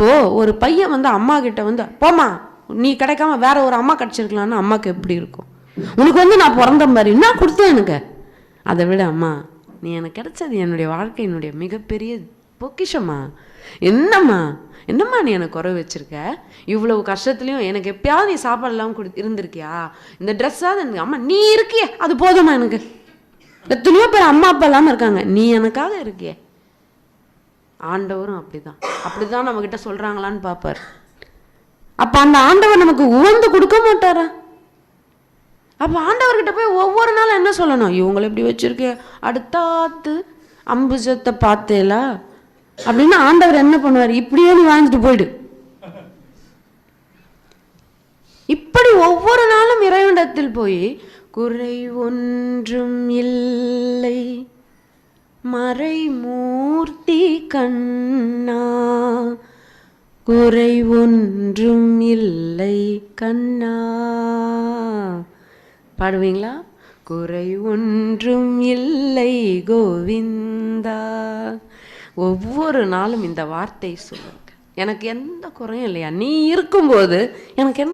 இப்போது ஒரு பையன் வந்து அம்மா கிட்ட வந்து போம்மா நீ கிடைக்காம வேற ஒரு அம்மா கிடச்சிருக்கலான்னு அம்மாக்கு எப்படி இருக்கும்? உனக்கு வந்து நான் பிறந்த மாதிரி என்ன கொடுத்தேன் எனக்கு. அதை விட அம்மா நீ எனக்கு கிடைச்சது என்னுடைய வாழ்க்கையினுடைய மிகப்பெரிய பொக்கிஷம்மா. என்னம்மா என்னம்மா நீ எனக்கு குறை வச்சிருக்க? இவ்வளவு கஷ்டத்துலையும் எனக்கு எப்பயாவது நீ சாப்பாடு இல்லாமல் கொடு இருந்திருக்கியா? இந்த ட்ரெஸ்ஸாவது எனக்கு அம்மா நீ இருக்கியே அது போதுமா எனக்கு. எத்தனையோ பேர் அம்மா அப்பா இல்லாமல் இருக்காங்க. நீ எனக்காக இருக்கியே. ஆண்டவரும் அப்படிதான். அப்படிதான் நம்ம கிட்ட சொல்றாங்களான்னு பார்ப்பார். அப்ப அந்த ஆண்டவர் நமக்கு உவந்து கொடுக்க மாட்டாரா? அப்ப ஆண்டவர்கிட்ட போய் ஒவ்வொரு நாளும் என்ன சொல்லணும்? இவங்களை இப்படி வச்சிருக்க அடுத்தாத்து அம்புஜத்தை பார்த்தேலா? அப்படின்னு ஆண்டவர் என்ன பண்ணுவார்? இப்படியே நீ வாழ்ந்துட்டு போயிடு. இப்படி ஒவ்வொரு நாளும் இறைவனிடத்தில் போய் குறை ஒன்றும் இல்லை. மறைமூர்த்தி கண்ணா குறை ஒன்றும் இல்லை கண்ணா. பாடுவீங்களா? குறை ஒன்றும் இல்லை கோவிந்தா. ஒவ்வொரு நாளும் இந்த வார்த்தை சொல்லுங்க. எனக்கு எந்த குறையும் இல்லையா? நீ இருக்கும்போது எனக்கு என்ன